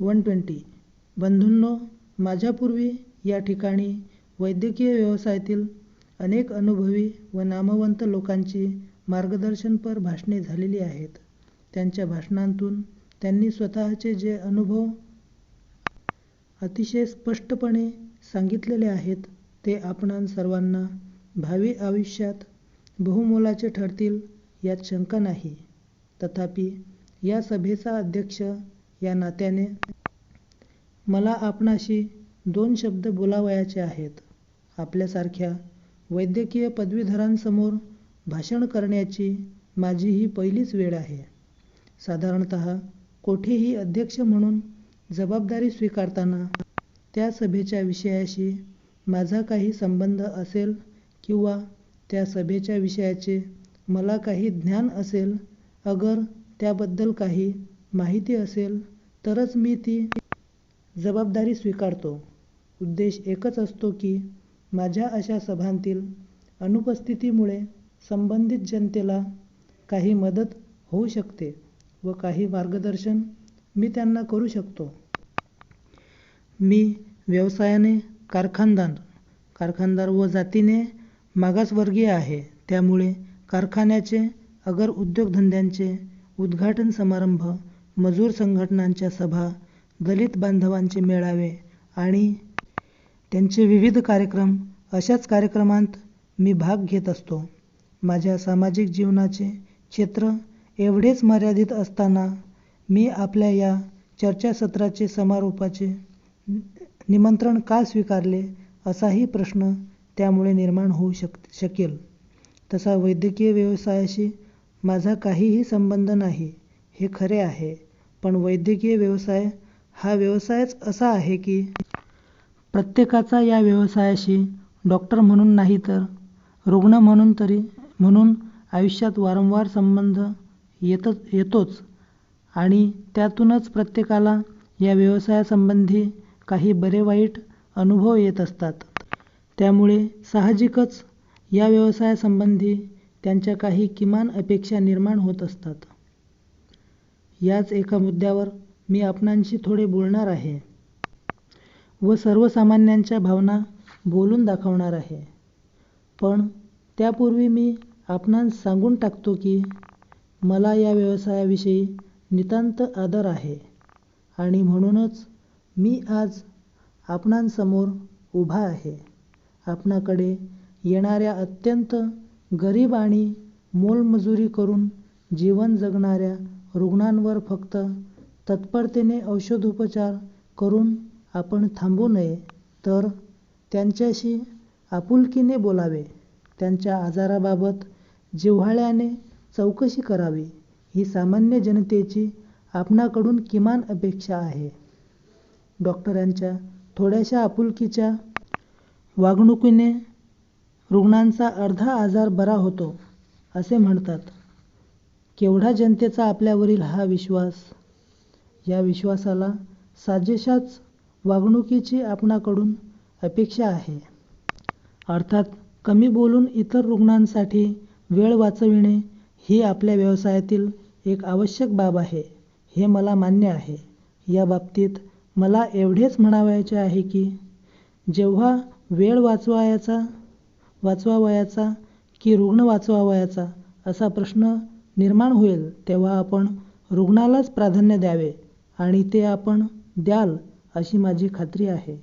One twenty. बंधूंनो माझ्यापूर्वी या ठिकाणी वैद्यकीय व्यवसायातील अनेक अनुभवी व नामवंत लोकांची मार्गदर्शनपर भाषणे झालेली आहेत. त्यांच्या भाषणांतून त्यांनी स्वतःचे जे अनुभव अतिशय स्पष्टपणे सांगितलेले आहेत ते आपणां सर्वांना भावी आयुष्यात बहुमोलाचे ठरतील यात शंका नाही. तथापि या सभेचा अध्यक्ष या नात्याने. मला आपणाशी दोन शब्द बोलावयाचे आहेत. आपल्यासारख्या वैद्यकीय पदवीधरांसमोर भाषण करण्याची माझी ही पहिलीच वेळ आहे. साधारणतः कोठेही अध्यक्ष म्हणून जबाबदारी स्वीकारताना त्या सभेच्या विषयाशी माझा काही संबंध असेल किंवा त्या सभेच्या विषयाचे मला काही ज्ञान असेल अगर त्याबद्दल काही माहिती असेल तरच मी ती जबाबदारी स्वीकारतो. उद्देश एकच असतो की माझ्या अशा सभांतील अनुपस्थितीमुळे संबंधित जनतेला काही मदत होऊ शकते व काही मार्गदर्शन मी त्यांना करू शकतो. मी व्यवसायाने कारखानदार कारखानदार व जातीने मागासवर्गीय आहे. त्यामुळे कारखान्याचे अगर उद्योगधंद्यांचे उद्घाटन समारंभ मजूर संघटनांच्या सभा दलित बांधवांचे मेळावे आणि त्यांचे विविध कार्यक्रम अशाच कार्यक्रमांत मी भाग घेत असतो. माझ्या सामाजिक जीवनाचे क्षेत्र एवढेच मर्यादित असताना मी आपल्या या चर्चासत्राचे समारोपाचे निमंत्रण का स्वीकारले असाही प्रश्न त्यामुळे निर्माण होऊ शक शकेल. तसा वैद्यकीय व्यवसायाशी माझा काहीही संबंध नाही हे खरे आहे. पण वैद्यकीय व्यवसाय हा व्यवसायच असा आहे की प्रत्येकाचा या व्यवसायाशी डॉक्टर म्हणून नाही तर रुग्ण म्हणून तरी म्हणून आयुष्यात वारंवार संबंध येतच येतोच. आणि त्यातूनच प्रत्येकाला या व्यवसायासंबंधी काही बरे वाईट अनुभव येत असतात. त्यामुळे साहजिकच या व्यवसायासंबंधी त्यांच्या काही किमान अपेक्षा निर्माण होत असतात. याच एका मुद्द्यावर मी आपणांशी थोडे बोलणार आहे व सर्वसामान्यांच्या भावना बोलून दाखवणार आहे. पण त्यापूर्वी मी आपणांस सांगून टाकतो की मला या व्यवसायाविषयी नितांत आदर आहे आणि म्हणूनच मी आज आपणांसमोर उभा आहे. आपणाकडे येणाऱ्या अत्यंत गरीब आणि मोलमजुरी करून जीवन जगणाऱ्या रुग्णांवर फक्त तत्परतेने औषधोपचार करून आपण थांबू नये तर त्यांच्याशी आपुलकीने बोलावे. त्यांच्या आजाराबाबत जिव्हाळ्याने चौकशी करावी ही सामान्य जनतेची आपणाकडून किमान अपेक्षा आहे. डॉक्टरांच्या थोड्याशा आपुलकीच्या वागणुकीने रुग्णांचा अर्धा आजार बरा होतो असे म्हणतात. केवढा जनतेचा आपल्यावरील हा विश्वास? या विश्वासाला साजेशाच वागणुकीची आपणाकडून अपेक्षा आहे. अर्थात कमी बोलून इतर रुग्णांसाठी वेळ वाचविणे ही आपल्या व्यवसायातील एक आवश्यक बाब आहे हे मला मान्य आहे. या बाबतीत मला एवढेच म्हणावयाचे आहे की जेव्हा वेळ वाचवायचा वाचवावयाचा की रुग्ण वाचवावयाचा असा प्रश्न निर्माण होईल तेव्हा आपण रुग्णालाच प्राधान्य द्यावे आणि ते आपण द्याल अशी माझी खात्री आहे.